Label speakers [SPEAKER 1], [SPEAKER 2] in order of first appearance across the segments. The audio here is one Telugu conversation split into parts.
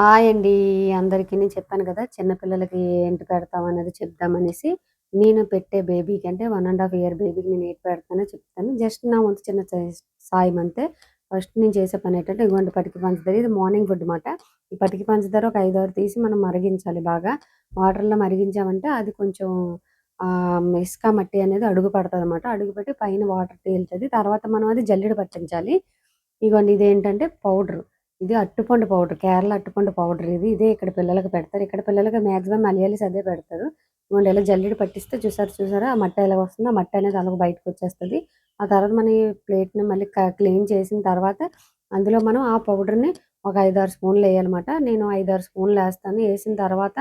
[SPEAKER 1] హాయ్ అండి. అందరికీ నేను చెప్పాను కదా చిన్నపిల్లలకి ఏంటి పెడతాం అనేది చెప్దామనేసి నేను పెట్టే బేబీకి అంటే వన్ అండ్ హాఫ్ ఇయర్ బేబీకి నేను ఏంటి పెడతానో చెప్తాను. జస్ట్ నా వంతు చిన్న సాయం అంతే. ఫస్ట్ నేను చేసే పని ఏంటంటే ఇదిగోండి పటికి పంచదార. ఇది మార్నింగ్ ఫుడ్ మాట. ఈ పటికి పంచదార ఒక ఐదు ఆరు తీసి మనం మరిగించాలి బాగా. వాటర్లో మరిగించామంటే అది కొంచెం ఇసుక మట్టి అనేది అడుగు పడుతుంది అనమాట అడుగు పెట్టి పైన వాటర్ తేలుతుంది. తర్వాత మనం అది జల్లెడ పట్టించాలి. ఇదిగోండి ఇది ఏంటంటే పౌడర్ ఇది అట్టుపండు పౌడర్ కేరళ అట్టుపండు పౌడర్ ఇది. ఇదే ఇక్కడ పిల్లలకు పెడతారు. ఇక్కడ పిల్లలకు మాక్సిమం మలయాళీస్ అదే పెడతారు. ఇవ్వండి ఇలా జల్లెడ పట్టిస్తే చూసారు చూసారా? ఆ మట్టి ఎలా వస్తుందో ఆ మట్టి అనేది అలాగ బయటకు వచ్చేస్తుంది. ఆ తర్వాత మన ఈ ప్లేట్ని మళ్ళీ క్లీన్ చేసిన తర్వాత అందులో మనం ఆ పౌడర్ని ఒక ఐదారు స్పూన్లు వేయాలన్నమాట. నేను ఐదారు స్పూన్లు వేస్తాను. వేసిన తర్వాత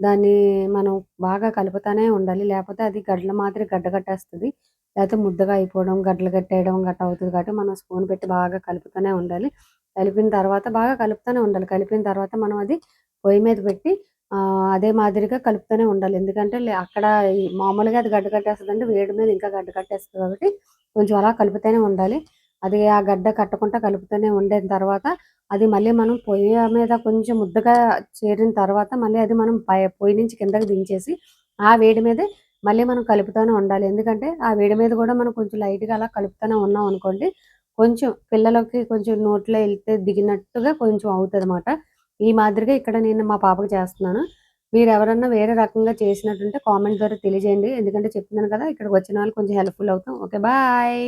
[SPEAKER 1] దాన్ని మనం బాగా కలుపుతానే ఉండాలి. లేకపోతే అది గడ్డల మాదిరి గడ్డ కట్టేస్తుంది. లేకపోతే ముద్దగా అయిపోవడం గడ్డలు కట్టేయడం గట్ట అవుతుంది కాబట్టి మనం స్పూన్ పెట్టి బాగా కలుపుతూనే ఉండాలి. కలిపిన తర్వాత బాగా కలుపుతూనే ఉండాలి. కలిపిన తర్వాత మనం అది పొయ్యి మీద పెట్టి అదే మాదిరిగా కలుపుతూనే ఉండాలి. ఎందుకంటే అక్కడ మామూలుగా అది గడ్డ కట్టేస్తుంది అంటే వేడి మీద ఇంకా గడ్డ కట్టేస్తుంది కాబట్టి కొంచెం అలా కలుపుతూనే ఉండాలి. అది ఆ గడ్డ కట్టకుండా కలుపుతూనే ఉండిన తర్వాత అది మళ్ళీ మనం పొయ్యి మీద కొంచెం ముద్దగా చేరిన తర్వాత మళ్ళీ అది మనం పొయ్యి నుంచి కిందకి దించేసి ఆ వేడి మీదే మళ్ళీ మనం కలుపుతూనే ఉండాలి. ఎందుకంటే ఆ వేడి మీద కూడా మనం కొంచెం లైట్గా అలా కలుపుతూనే ఉన్నాం అనుకోండి కొంచెం పిల్లలకి కొంచెం నోట్లో వెళ్తే దిగినట్టుగా కొంచెం అవుతుంది అనమాట ఈ మాదిరిగా ఇక్కడ నేను మా పాపకు చేస్తున్నాను. మీరు ఎవరన్నా వేరే రకంగా చేసినట్టుంటే కామెంట్ ద్వారా తెలియజేయండి. ఎందుకంటే చెప్తున్నాను కదా ఇక్కడికి వచ్చిన వాళ్ళు కొంచెం హెల్ప్ఫుల్ అవుతాం. Okay bye.